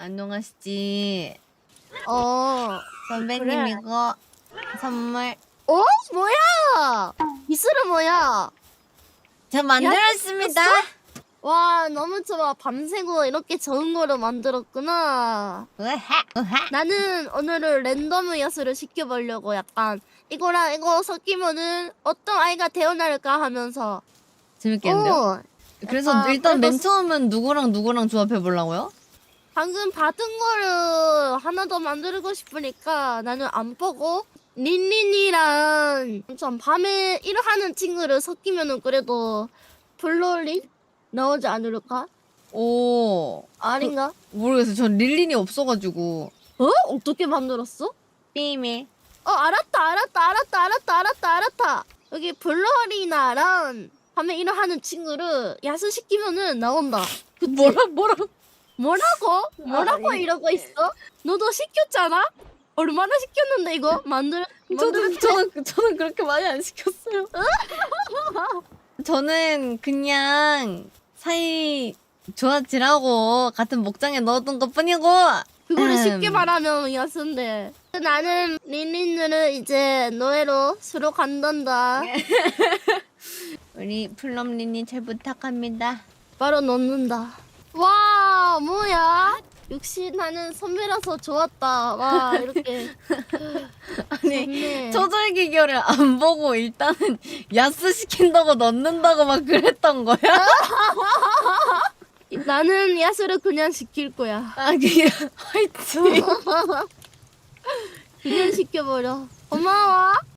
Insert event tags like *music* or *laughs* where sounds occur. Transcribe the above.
안녕하시지. 어. 선배님 그래. 이거 선물 어? 뭐야? 이슬은 뭐야? 제가 만들었습니다. 와 너무 좋아. 밤새고 이렇게 좋은 거를 만들었구나. 으하 으하. 나는 오늘은 랜덤 야수를 시켜보려고 약간 이거랑 이거 섞이면은 어떤 아이가 태어날까 하면서. 재밌겠는데요? 어, 그래서 약간 일단 맨 처음은 누구랑 누구랑 조합해 보려고요? 방금 받은 거를 하나 더 만들고 싶으니까 나는 안 보고 린린이랑 좀 밤에 일하는 친구를 섞이면은 그래도 블러리 나오지 않을까? 오 아닌가? 모르겠어요. 전 릴린이 없어가지고. 어? 어떻게 만들었어? 삐미. 어 알았다 알았다 알았다 알았다 알았다 알았다 여기 블러리나랑 밤에 일하는 친구를 야수시키면은 나온다 그치? 뭐라 뭐라? 뭐라고? 뭐라고 아, 이- 이러고 있어? 너도 시켰잖아? 얼마나 시켰는데 이거? 만들 저는 저는 저는 그렇게 많이 안 시켰어요. *laughs* 저는 그냥 사이 좋아지라고 같은 목장에 넣어둔 것 뿐이고. 그거를 음. 쉽게 말하면 야수인데 나는 린린들은 이제 너애로 수로 간단다 *laughs* 우리 플럼린이 잘 부탁합니다. 바로 넣는다 와 뭐야? 역시 나는 선배라서 좋았다 와 이렇게 *laughs* 아니 좋네. 조절 기결을 안 보고 일단은 야스 시킨다고 넣는다고 막 그랬던 거야? *laughs* 나는 야수를 그냥 시킬 거야 아 그게 화이팅. *laughs* 그냥 시켜버려 고마워